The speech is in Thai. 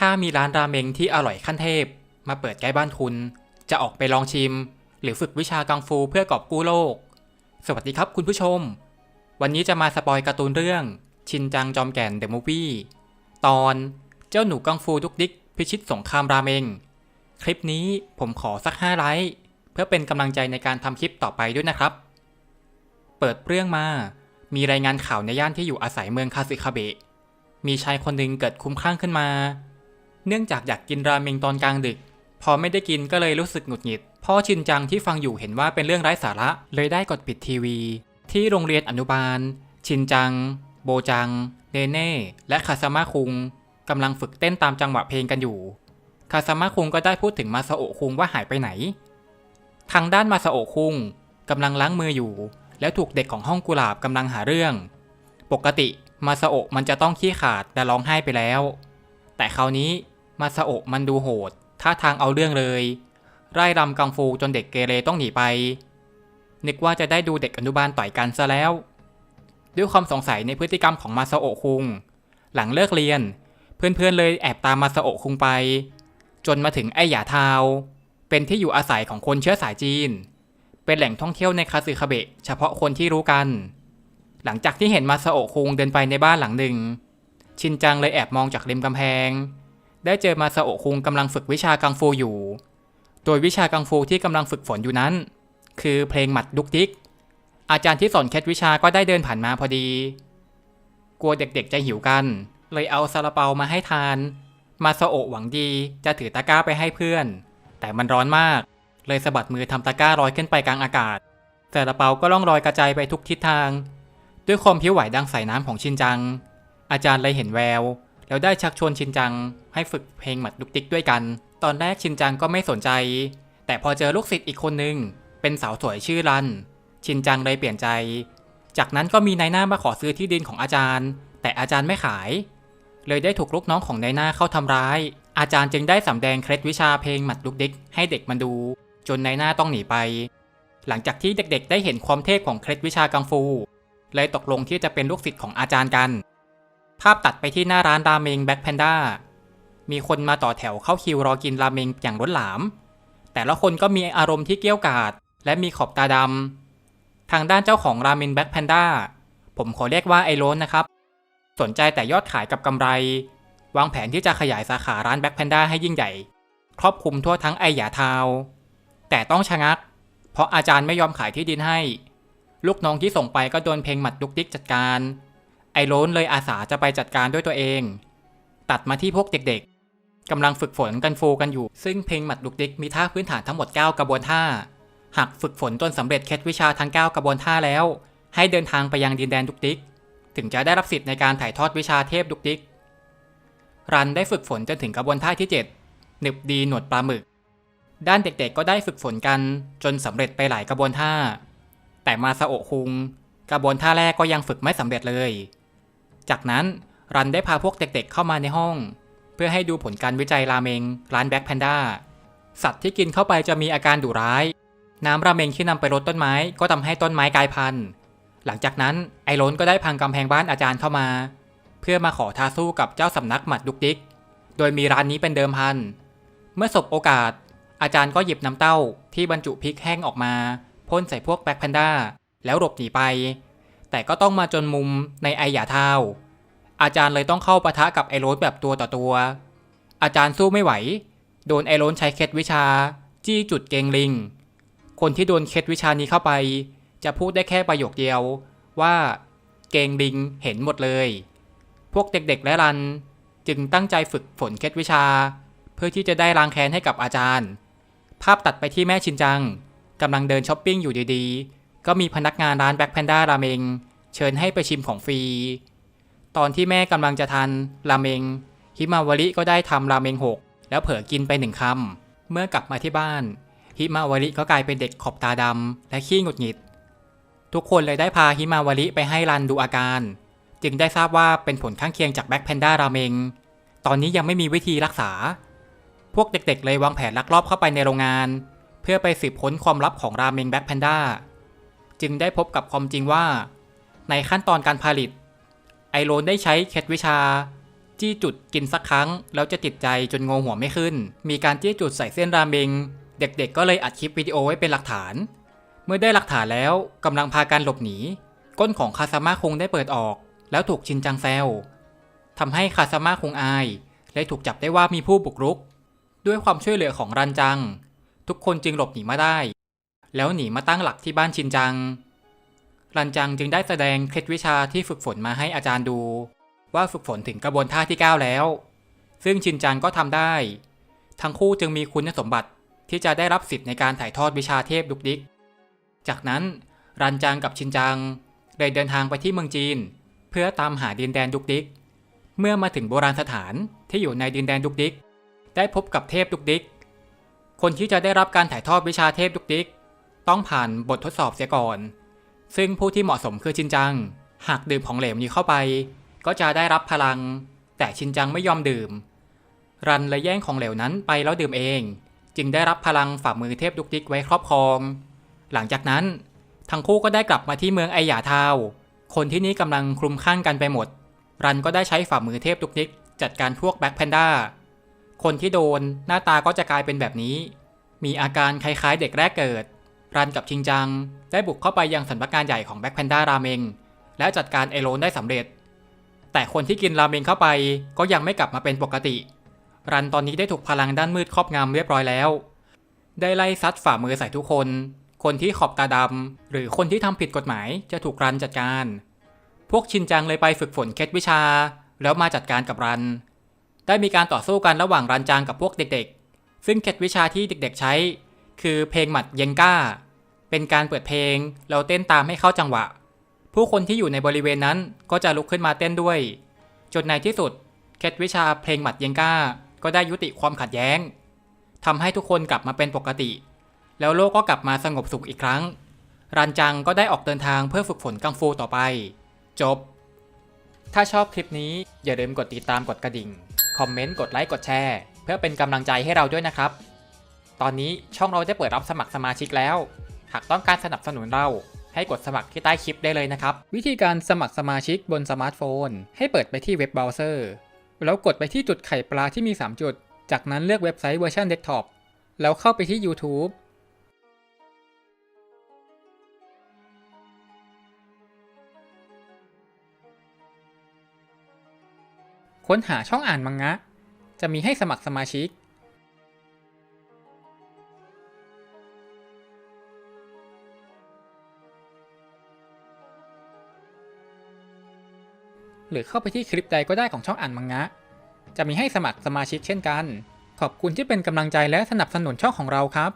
ถ้ามีร้านราเมงที่อร่อยขั้นเทพ มาเปิดใกล้บ้านคุณ จะออกไปลองชิม หรือฝึกวิชากังฟูเพื่อกอบกู้โลก สวัสดีครับคุณผู้ชม วันนี้จะมาสปอยการ์ตูนเรื่อง ชินจังจอมแก่นเดอะมูฟวี่ตอนเจ้าหนูกังฟูดุกดิกพิชิตสงครามราเมง คลิปนี้ผมขอสัก5ไลค์เพื่อเป็นกำลังใจในการทำคลิปต่อไปด้วยนะครับ เปิดเรื่องมา มีรายงานข่าวในย่านที่อยู่อาศัยเมืองคาสึคาเบะมีชายคนหนึ่งเกิดคุ้มคลั่งขึ้นมา เนื่องจากอยากกินราเมงตอนกลางดึก พอไม่ได้กินก็เลยรู้สึกหงุดหงิด พ่อชินจังที่ฟังอยู่เห็นว่าเป็นเรื่องไร้สาระ เลยได้กดปิดทีวี ที่โรงเรียนอนุบาล ชินจัง โบจัง เนเน่ และคาซามะคุงกำลังฝึกเต้นตามจังหวะเพลงกันอยู่ คาซามะคุงก็ได้พูดถึงมาซาโอะคุงว่าหายไปไหน ทางด้านมาซาโอะคุงกำลังล้างมืออยู่ แล้วถูกเด็กของห้องกุหลาบกำลังหาเรื่อง ปกติมาซาโอะมันจะต้องขี้ขาดแต่ร้องไห้ไปแล้ว แต่คราวนี้ มาซาโอะมันดูโหด ท่าทางเอาเรื่องเลย ไร่รำกังฟูจนเด็กเกเรต้องหนีไป นึกว่าจะได้ดูเด็กอนุบาลต่อยกันซะแล้ว ด้วยความสงสัยในพฤติกรรมของมาซาโอะคุง หลังเลิกเรียน เพื่อนๆเลยแอบตามมาซาโอะคุงไป จนมาถึงไอหยาทาว เป็นที่อยู่อาศัยของคนเชื้อสายจีน เป็นแหล่งท่องเที่ยวในคาซึคาเบะเฉพาะคนที่รู้กัน หลังจากที่เห็นมาซาโอะคุงเดินไปในบ้านหลังหนึ่งชินจังเลยแอบมองจากริมกำแพง ได้เจอมาซาโอะคุงกำลังฝึกวิชากังฟูอยู่ โดยวิชากังฟูที่กำลังฝึกฝนอยู่นั้น คือเพลงหมัดดุกดิก อาจารย์ที่สอนเคล็ดวิชาก็ได้เดินผ่านมาพอดี กลัวเด็กๆจะหิวกัน เลยเอาซาลาเปามาให้ทาน มาซาโอะหวังดีจะถือตะกร้าไปให้เพื่อน แต่มันร้อนมาก เลยสะบัดมือทำตะกร้าลอยขึ้นไปกลางอากาศซาลาเปาก็ล่องลอยกระจายไปทุกทิศทาง ด้วยความผิวไหวดังสายน้ำของชินจัง อาจารย์เลยเห็นแวว แล้วได้ชักชวนชินจังให้ฝึกเพลงหมัดดุกดิกด้วยกัน ตอนแรกชินจังก็ไม่สนใจ แต่พอเจอลูกศิษย์อีกคนนึง เป็นสาวสวยชื่อรัน ชินจังเลยเปลี่ยนใจ จากนั้นก็มีนายหน้ามาขอซื้อที่ดินของอาจารย์ แต่อาจารย์ไม่ขาย เลยได้ถูกลูกน้องของนายหน้าเข้าทำร้าย อาจารย์จึงได้สำแดงเคล็ดวิชาเพลงหมัดดุกดิกให้เด็กมันดู จนนายหน้าต้องหนีไป หลังจากที่เด็กๆ ได้เห็นความเทพของเคล็ดวิชากังฟู เลยตกลงที่จะเป็นลูกศิษย์ของอาจารย์กัน ภาพตัดไปที่หน้าร้านราเมงแบ็คแพนด้ามีคนมาต่อแถวเข้าคิวรอกินราเมงอย่างล้นหลาม แต่ละคนก็มีอารมณ์ที่เกี้ยวกาด และมีขอบตาดำ ทางด้านเจ้าของราเมงแบ็คแพนด้าผมขอเรียกว่าไอโรนนะครับ สนใจแต่ยอดขายกับกำไร วางแผนที่จะขยายสาขาร้านแบ็คแพนด้าให้ยิ่งใหญ่ ครอบคลุมทั่วทั้งไอหยาทาว แต่ต้องชะงัก เพราะอาจารย์ไม่ยอมขายที่ดินให้ ลูกน้องที่ส่งไปก็โดนเพลงหมัดดุกดิกจัดการ ไอโรนเลยอาสาจะไปจัดการด้วยตัวเอง ตัดมาที่พวกเด็กๆกำลังฝึกฝนกันฟูกันอยู่ ซึ่งเพลงหมัดดุกดิกมีท่าพื้นฐานทั้งหมด 9 กระบวนท่า หากฝึกฝนจนสำเร็จเคล็ดวิชาทั้ง 9 กระบวนท่าแล้ว ให้เดินทางไปยังดินแดนดุกดิก ถึงจะได้รับสิทธิ์ในการถ่ายทอดวิชาเทพดุกดิก รันได้ฝึกฝนจนถึงกระบวนท่าที่ 7 หนึบดีหนวดปลาหมึก ด้านเด็กๆ ก็ได้ฝึกฝนกันจนสำเร็จไปหลายกระบวนท่า แต่มาซาโอคุง กระบวนท่าแรกก็ยังฝึกไม่สำเร็จเลย จากนั้นรันได้พาพวกเด็กๆเข้ามาในห้อง เพื่อให้ดูผลการวิจัยราเมงร้านแบ็คแพนด้าสัตว์ที่กินเข้าไปจะมีอาการดุร้าย น้ำราเมงที่นำไปรดต้นไม้ก็ทำให้ต้นไม้กลายพันธุ์ หลังจากนั้นไอโรนก็ได้พังกำแพงบ้านอาจารย์เข้ามา เพื่อมาขอท้าสู้กับเจ้าสำนักหมัดดุกดิก โดยมีร้านนี้เป็นเดิมพัน เมื่อสบโอกาส อาจารย์ก็หยิบน้ำเต้าที่บรรจุพริกแห้งออกมาพ่นใส่พวกแบ็คแพนด้าแล้วหลบหนีไป แต่ก็ต้องมาจนมุมในไอหยาเท้าอาจารย์เลยต้องเข้าปะทะกับไอโรนแบบตัวต่อตัว อาจารย์สู้ไม่ไหว โดนไอโรนใช้เคล็ดวิชา จี้จุดเกงลิง คนที่โดนเคล็ดวิชานี้เข้าไป จะพูดได้แค่ประโยคเดียวว่าเกงลิงเห็นหมดเลย พวกเด็กๆและรันจึงตั้งใจฝึกฝนเคล็ดวิชา เพื่อที่จะได้ล้างแค้นให้กับอาจารย์ ภาพตัดไปที่แม่ชินจังกำลังเดินช้อปปิ้งอยู่ดีๆ ก็มีพนักงานร้านแบ็คแพนด้าราเมง เชิญให้ไปชิมของฟรี ตอนที่แม่กำลังจะทานราเมง ฮิมาวาริก็ได้ทำราเมงหก แล้วเผลอกินไปหนึ่งคำ เมื่อกลับมาที่บ้าน ฮิมาวาริก็กลายเป็นเด็กขอบตาดำและขี้หงุดหงิด ทุกคนเลยได้พาฮิมาวาริไปให้รันดูอาการ จึงได้ทราบว่าเป็นผลข้างเคียงจากแบ็คแพนด้าราเมง ตอนนี้ยังไม่มีวิธีรักษา พวกเด็กๆเลยวางแผนลักลอบเข้าไปในโรงงาน เพื่อไปสืบค้นความลับของราเมงแบ็คแพนด้า จึงได้พบกับความจริงว่า ในขั้นตอนการผลิต ไอโรนได้ใช้เคล็ดวิชา จี้จุดกินสักครั้ง แล้วจะติดใจจนงงหัวไม่ขึ้น มีการจี้จุดใส่เส้นราเมง เด็กๆ ก็เลยอัดคลิปวิดีโอไว้เป็นหลักฐาน เมื่อได้หลักฐานแล้วกำลังพากันหลบหนี ก้นของคาซาม่าคงได้เปิดออก แล้วถูกชินจังแซวทำให้คาซาม่าคงอาย และถูกจับได้ว่ามีผู้บุกรุก ด้วยความช่วยเหลือของรันจัง ทุกคนจึงหลบหนีมาได้ แล้วหนีมาตั้งหลักที่บ้านชินจัง รันจังจึงได้แสดงเคล็ดวิชาที่ฝึกฝนมาให้อาจารย์ดู ว่าฝึกฝนถึงกระบวนท่าที่ 9 แล้ว ซึ่งชินจังก็ทำได้ ทั้งคู่จึงมีคุณสมบัติที่จะได้รับสิทธิ์ในการถ่ายทอดวิชาเทพดุกดิก จากนั้นรันจังกับชินจังเลยเดินทางไปที่เมืองจีน เพื่อตามหาดินแดนดุกดิก เมื่อมาถึงโบราณสถานที่อยู่ในดินแดนดุกดิก ได้พบกับเทพดุกดิก คนที่จะได้รับการถ่ายทอดวิชาเทพดุกดิก ต้องผ่านบททดสอบเสียก่อน ซึ่งผู้ที่เหมาะสมคือชินจัง หากดื่มของเหลวนี้เข้าไป ก็จะได้รับพลัง แต่ชินจังไม่ยอมดื่ม รันเลยแย่งของเหลวนั้นไปแล้วดื่มเอง จึงได้รับพลังฝ่ามือเทพดุกดิกไว้ครอบครอง หลังจากนั้น ทั้งคู่ก็ได้กลับมาที่เมืองไอหยาทาว คนที่นี่กำลังคลุมข้างกันไปหมด รันก็ได้ใช้ฝ่ามือเทพดุกดิกจัดการพวกแบ็คแพนด้า คนที่โดนหน้าตาก็จะกลายเป็นแบบนี้ มีอาการคล้ายๆเด็กแรกเกิด รันกับชิงจัง ได้บุกเข้าไปยังสำนักงานใหญ่ของแบ็คแพนด้าราเมงและจัดการไอโรนได้สำเร็จ แต่คนที่กินราเมงเข้าไปก็ยังไม่กลับมาเป็นปกติ รันตอนนี้ได้ถูกพลังด้านมืดครอบงำเรียบร้อยแล้ว ได้ไล่ซัดฝ่ามือใส่ทุกคน คนที่ขอบตาดำหรือคนที่ทำผิดกฎหมายจะถูกรันจัดการ พวกชินจังเลยไปฝึกฝนเคล็ดวิชา แล้วมาจัดการกับรัน ได้มีการต่อสู้กันระหว่างรันจังกับพวกเด็กๆ ซึ่งเคล็ดวิชาที่เด็กๆ ใช้ คือเพลงหมัดเยงก้า เป็นการเปิดเพลงแล้วเต้นตามให้เข้าจังหวะ ผู้คนที่อยู่ในบริเวณนั้นก็จะลุกขึ้นมาเต้นด้วย จนในที่สุด เคล็ดวิชาเพลงหมัดเยงก้า ก็ได้ยุติความขัดแย้งทำให้ทุกคนกลับมาเป็นปกติ แล้วโลกก็กลับมาสงบสุขอีกครั้ง รันจังก็ได้ออกเดินทางเพื่อฝึกฝนกังฟูต่อไป จบ ถ้าชอบคลิปนี้อย่าลืมกดติดตามกดกระดิ่ง คอมเมนต์กดไลค์กดแชร์ เพื่อเป็นกำลังใจให้เราด้วยนะครับ ตอนนี้ช่องเราได้เปิดรับสมัครสมาชิกแล้ว หากต้องการสนับสนุนเราให้กดสมัครที่ใต้คลิปได้เลยนะครับ วิธีการสมัครสมาชิกบนสมาร์ทโฟน ให้เปิดไปที่เว็บเบราว์เซอร์แล้วกดไปที่จุดไข่ปลาที่มี 3 จุด จากนั้นเลือกเว็บไซต์เวอร์ชันเดสก์ท็อปแล้วเข้าไปที่ YouTube ค้นหาช่องอ่านมังงะ จะมีให้สมัครสมาชิก หรือเข้าไปที่คลิปใดก็ได้ของช่องอ่านมังงะ จะมีให้สมัครสมาชิกเช่นกัน ขอบคุณที่เป็นกำลังใจและสนับสนุนช่องของเราครับ